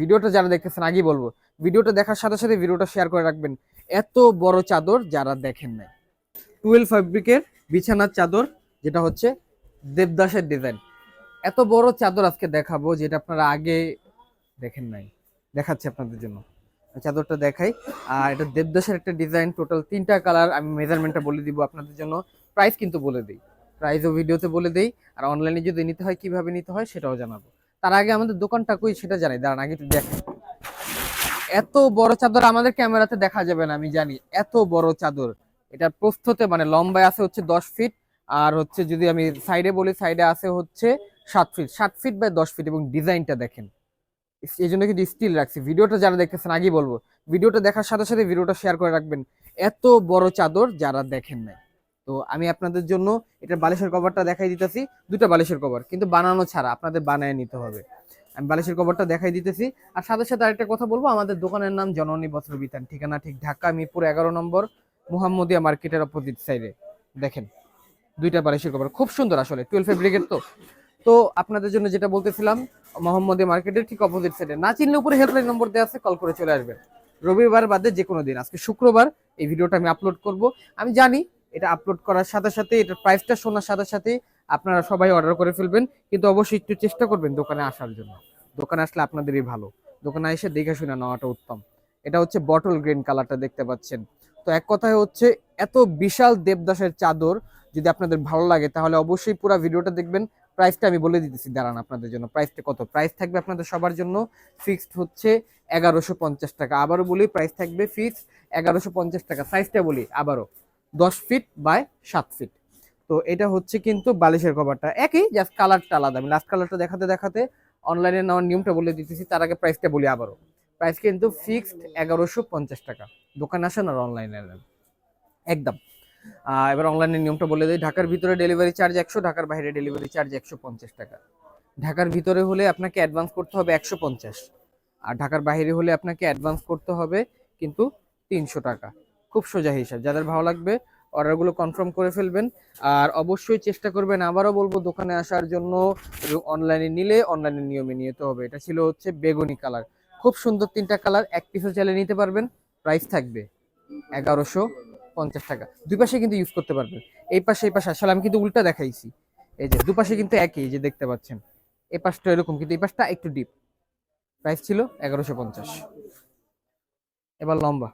ভিডিওটা যারা দেখতেছেন, আগেই বলব, ভিডিওটা দেখার সাথে সাথে ভিডিওটা শেয়ার করে রাখবেন। এত বড় চাদর যারা দেখেন নাই। টুয়েলভ ফ্যাব্রিকের বিছানার চাদর, যেটা হচ্ছে দেবদাসের ডিজাইন এত বড় চাদর আজকে দেখাবো, যেটা আপনারা আগে দেখেন নাই। দেখাচ্ছি আপনাদের জন্য। চাদরটা দেখাই। আর এটা দেবদাসের একটা ডিজাইন টোটাল তিনটা কালার আমি মেজারমেন্টটা বলে দিব আপনাদের জন্য। প্রাইস কিন্তু বলে দিই। প্রাইসও ভিডিওতে বলে দিই। আর অনলাইনে যদি নিতে হয়, কীভাবে নিতে হয়, সেটাও জানাব। তার আগে আমাদের দোকানটা কই সেটা জানাই। দাঁড়ান, আগে একটু দেখেন। এত বড় চাদর আমাদের ক্যামেরাতে দেখা যাবে না, আমি জানি। এত বড় চাদর। এটা প্রস্থতে মানে লম্বায় আছে হচ্ছে দশ ফিট, আর হচ্ছে যদি আমি সাইডে বলি সাইডে আছে হচ্ছে সাত ফিট। সাত ফিট বাই দশ ফিট এবং ডিজাইনটা দেখেন। এই জন্য কিন্তু স্টিল রাখছি। ভিডিওটা যারা দেখতেছেন, আগেই বলব। ভিডিওটা দেখার সাথে সাথে ভিডিওটা শেয়ার করে রাখবেন। এত বড় চাদর যারা দেখেন নাই। তো আমি আপনাদের জন্য এটা বালিশের কভারটা দেখাই দিতেছি দুটো বালিশের কভার, কিন্তু বানানো ছাড়া আপনাদের বানায় নিতে হবে। আমি বালিশের কভারটা দেখাই দিতেছি, আর সাথে সাথে আরেকটা কথা বলব, আমাদের দোকানের নাম জননী বস্ত্র বিতান, ঠিকানা ঠিক ঢাকা মিরপুর এগারো নম্বর মুহাম্মদিয়া মার্কেটের অপোজিট সাইডে। দেখেন, দুইটা বালিশের কভার, খুব সুন্দর আসলে, টুয়েলভ ফেব্রিকের তো। তো আপনাদের জন্য যেটা বলতেছিলাম, মোহাম্মদিয়া মার্কেটের ঠিক অপোজিট সাইডে। না চিনলে উপরে হেল্পলাইন নম্বর দেওয়া আছে, কল করে চলে আসবেন। রবিবার বাদে যে কোনো দিন, আজকে শুক্রবার এই ভিডিওটা আমি আপলোড করব। আমি জানি এটা আপলোড করার সাথে সাথে এটার প্রাইসটা শোনার সাথে সাথে আপনারা সবাই অর্ডার করে ফেলবেন। কিন্তু অবশ্যই একটু চেষ্টা করবেন দোকানে আসার জন্য। দোকানে আসলে আপনাদেরই ভালো। দোকানে এসে দেখে শুনে নেওয়াটা উত্তম। এটা হচ্ছে বটল গ্রিন কালারটা দেখতে পাচ্ছেন। তো এক কথায় হচ্ছে, এত বিশাল দেবদাসের চাদর যদি আপনাদের ভালো লাগে, তাহলে অবশ্যই পুরো ভিডিওটা দেখবেন। প্রাইসটা আমি বলে দিতেছি, দাঁড়ান আপনাদের জন্য। প্রাইসটা কত? প্রাইস থাকবে আপনাদের সবার জন্য ফিক্সড হচ্ছে এগারোশো টাকা। আবারও বলি প্রাইস থাকবে ফিক্সড এগারোশো টাকা। সাইজটা বলি, আবারও। দশ ফিট বাই সাত ফিট তো এটা হচ্ছে কিন্তু বালিশের কভারটা একই জাস্ট কালারটা আলাদা। আমি লাস্ট কালারটা দেখাতে দেখাতে অনলাইনে নেওয়ার নিয়মটা বলে দিতেছি, তার আগে প্রাইসটা বলি আবারও। প্রাইস কিন্তু ফিক্সড এগারোশো পঞ্চাশ টাকা। দোকানে আসেন আর অনলাইনে নেন। একদম। এবার অনলাইনের নিয়মটা বলে দিই। ঢাকার ভিতরে ডেলিভারি চার্জ একশো, ঢাকার বাইরে ডেলিভারি চার্জ একশো পঞ্চাশ টাকা। ঢাকার ভিতরে হলে আপনাকে অ্যাডভান্স করতে হবে একশো পঞ্চাশ। আর ঢাকার বাইরে হলে আপনাকে অ্যাডভান্স করতে হবে কিন্তু তিনশো টাকা। খুব সোজা হিসাব। যাদের ভালো লাগবে, অর্ডারগুলো কনফার্ম করে ফেলবেন। আর অবশ্যই চেষ্টা করবেন, আবারও বলব, দোকানে আসার জন্য অনলাইনে নিলে অনলাইনে নিয়মে নিতে হবে। এটা ছিল হচ্ছে বেগুনি কালার খুব সুন্দর তিনটা কালার এক পিসও চাইলে নিতে পারবেন। প্রাইস থাকবে এগারোশো পঞ্চাশ টাকা। দুই পাশে কিন্তু ইউজ করতে পারবেন। এই পাশে এই পাশে, আসলে আমি কিন্তু উল্টা দেখাইছি। এই যে, দুপাশে কিন্তু একই যে দেখতে পাচ্ছেন। এই পাশটা এরকম, কিন্তু এই পাশটা একটু ডিপ প্রাইস ছিল এগারোশো পঞ্চাশ। এবার লম্বা।